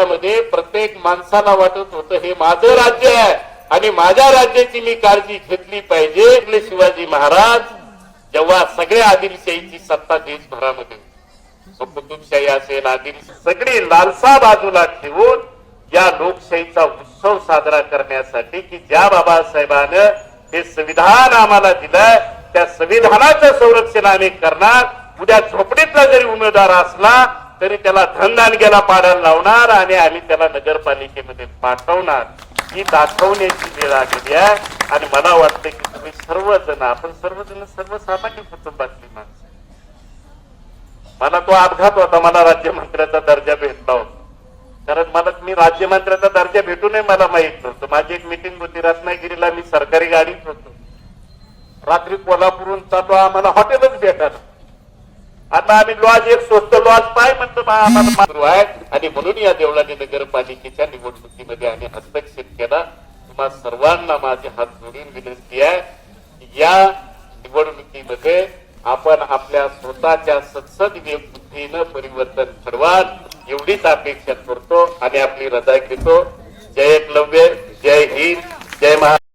राज्यामध्ये प्रत्येक माणसाला वाटत होतं हे माझं राज्य आहे आणि माझ्या राज्याची मी काळजी घेतली पाहिजे आपले शिवाजी महाराज जेव्हा सगळ्या आदिलशाहीची सत्ता देशभरामध्ये होती. कुतुबशाही असेल आदिल सगळी लालसा बाजूला ठेवून या लोकशाहीचा उत्सव साजरा करण्यासाठी की ज्या बाबासाहेबानं हे संविधान आम्हाला दिलं त्या संविधानाचं संरक्षण आम्ही करणार उद्या झोपडीतला जरी उमेदवार असला तरी त्याला धनदानग्याला पाडायला लावणार आणि आम्ही त्याला नगरपालिकेमध्ये पाठवणार. ही दाखवण्याची वेळ आलेली आहे. आणि मला वाटतं की तुम्ही सर्वजण आपण सर्वजण सर्वसामान्य कुटुंबातली माणसं मला तो अपघात होता. मला राज्यमंत्र्याचा दर्जा भेटला होता. कारण मला मी राज्यमंत्र्याचा दर्जा भेटू नये मला माहीत नव्हतं. माझी एक मिटिंग होती. रत्नागिरीला मी सरकारी गाडीत होतो. रात्री कोल्हापूरहून चालू आम्हाला हॉटेलच भेटायला. आता आम्ही लॉज एक स्वस्त लॉज सुरू आहे आणि म्हणून या देवळाने नगरपालिकेच्या निवडणुकीमध्ये आम्ही हस्तक्षेप केला. तुम्हा सर्वांना माझे हात जोडून विनंती आहे की या निवडणुकीमध्ये आपण आपल्या स्वतःच्या सत्सद बुद्धीनं परिवर्तन ठरवाल. एवढीच अपेक्षा करतो आणि आपली रजा घेतो.